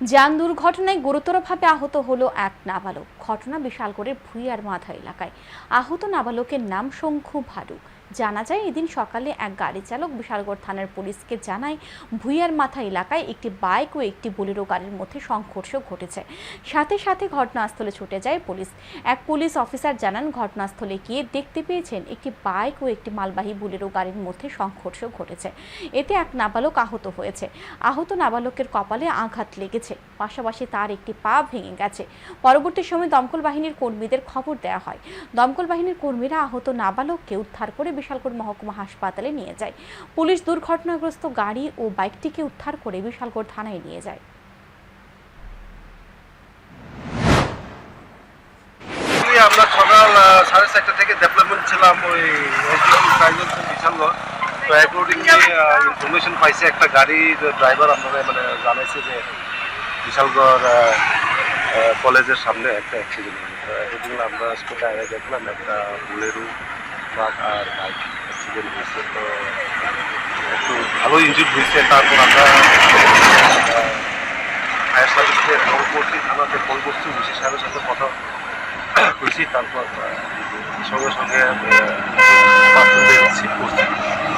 যান দুর্ঘটনায় গুরুতরভাবে আহত হলো এক নাবালক। ঘটনা বিশালগড়ের ভুইয়ার মাথা এলাকায়। আহত নাবালকের নাম শঙ্খু ভারু জানা যায়, এদিন সকালে এক গাড়ি চালক বিশালগড় থানার পুলিশকে জানায়, ভুইয়ার মাথা এলাকায় একটি বাইক ও একটি বোলেরো গাড়ির মধ্যে সংঘর্ষ ঘটেছে। সাথে সাথে ঘটনাস্থলে ছুটে যায় পুলিশ। এক পুলিশ অফিসার জানান, ঘটনাস্থলে গিয়ে দেখতে পেয়েছেন একটি বাইক ও একটি মালবাহী বুলেরো গাড়ির মধ্যে সংঘর্ষ ঘটেছে। এতে এক নাবালক আহত হয়েছে। আহত নাবালকের কপালে আঘাত লেগেছে। পাশাপাশি তার একটি পা ভেঙে গেছে। পরবর্তী সময় দমকল বাহিনীর কর্মীদের খবর দেওয়া হয়। দমকল বাহিনীর কর্মীরা আহত নাবালককে উদ্ধার করে বিশালগড় মহকুমা হাসপাতালে নিয়ে যায়। পুলিশ দুর্ঘটনাগ্রস্ত গাড়ি ও বাইকটিকে উদ্ধার করে বিশালগড় থানায় নিয়ে যায়। আমরা সকাল সাড়ে চারটা থেকে ডেভেলপমেন্ট ছিলাম ওই তো ইনফরমেশন পাইছে একটা গাড়ির ড্রাইভার আপনারা মানে জানাইছে যে বিশালগড় কলেজের সামনে একটা অ্যাক্সিডেন্ট আমরা আগে দেখলাম, একটা বুলেরো ট্রাক আর বাইক অ্যাক্সিডেন্ট হয়েছে, তো একটু ভালো ইঞ্জুরি হয়েছে, তারপর আমরা ফায়ার সার্ভিসে ফোন করছি, থানাতে ফোন করছি বিশেষ সাহেবের সাথে কথা হয়েছি তারপর সঙ্গে সঙ্গে সঙ্গে বেরোচ্ছি করছি